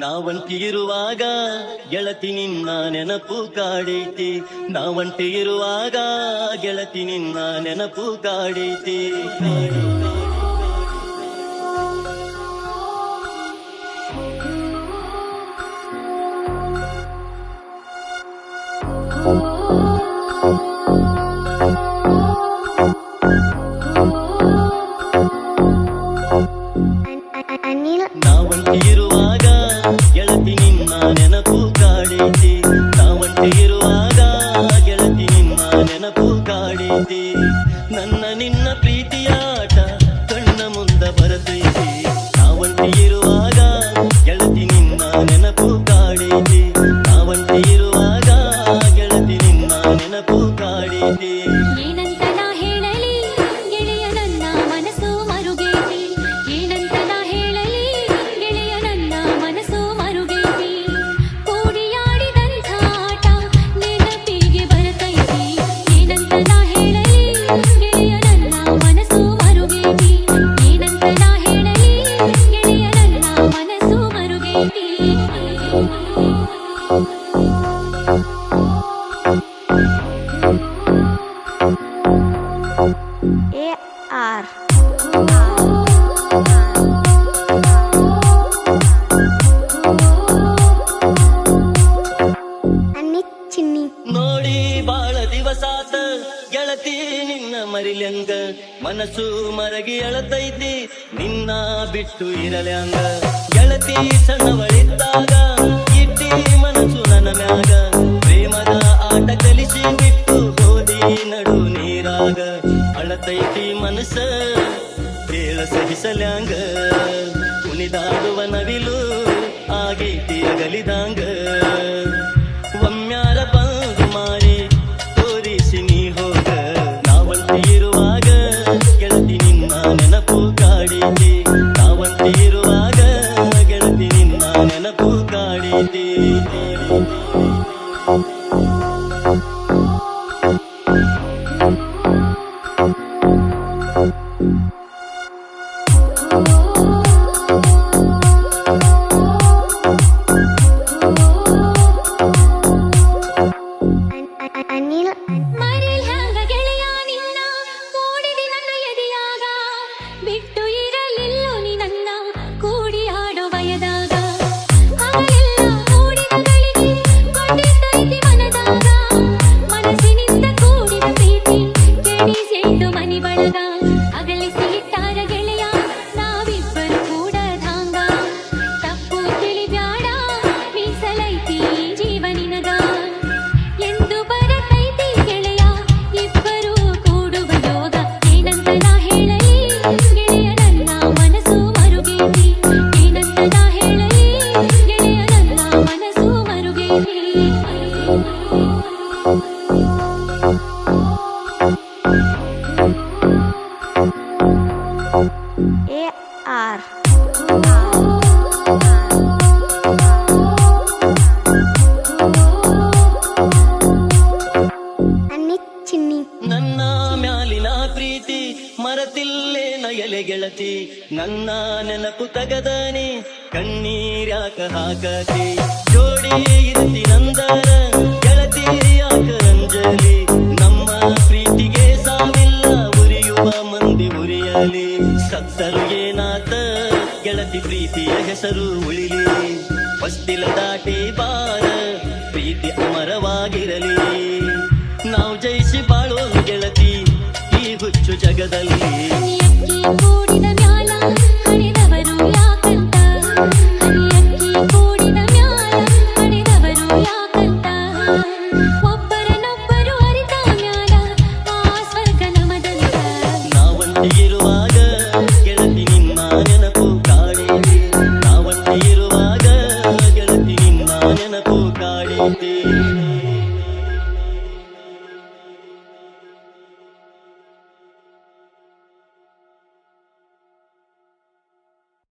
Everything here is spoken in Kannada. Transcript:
ನಾವಂಟಿ ಇರುವಾಗ ಗೆಳತಿ ನಿನ್ನ ನೆನಪು ಕಾಡೈತಿ. ನಾವಂಟಿ ಇರುವಾಗ ಗೆಳತಿ ನಿನ್ನ ನೆನಪು ಕಾಡೈತಿ. ನಾವಂಟಿ Dee. ಅಳತೈತಿ ನಿನ್ನ ಮರಿಲಂಗ ಮನಸ್ಸು ಮರಗಿ ಎಳತೈತಿ, ನಿನ್ನ ಬಿಟ್ಟು ಅಂಗ ಎಳತಿ ಸಣ್ಣವಳಿದ್ದಾಗ, ಇಟ್ಟಿ ಮನಸ್ಸು ನನ್ನ ಮ್ಯಾಗ. ಪ್ರೇಮದ ಆಟ ಕಲಿಸಿ ಬಿಟ್ಟು ಗೋದಿ ನಡು ನೀರಾಗ. ಅಳತೈತಿ ಮನಸ್ಸ ಕೇಳ ಸಹಿಸಲ್ಯಾಂಗ. ಕುಣಿದಾಡುವ ನವಿಲು, ಆಗೈತಿ ತೀರಗಲಿದಾಂಗ Me. ಗೆಳತಿ, ನನ್ನ ನೆನಪು ತಗದಾನೆ, ಕಣ್ಣೀರ್ಯಾಕ ಹಾಕತಿ. ಜೋಡಿ ಇರತಿ ನಂದರ ಗೆಳತಿ ಯಾಕ ರಂಜಲಿ ನಮ್ಮ ಪ್ರೀತಿಗೆ ಸಾವಿಲ್ಲ, ಉರಿಯುವ ಮಂದಿ ಉರಿಯಲಿ. ಸತ್ತರು ಏನಾತ, ಗೆಳತಿ ಪ್ರೀತಿಯ ಹೆಸರು ಉಳಿಲಿ. ಬಸ್ತಿಲ ದಾಟಿ ಬಾರ, ಪ್ರೀತಿ ಅಮರವಾಗಿರಲಿ. ಹೆಚ್ಚು ಜಗದಲ್ಲಿ.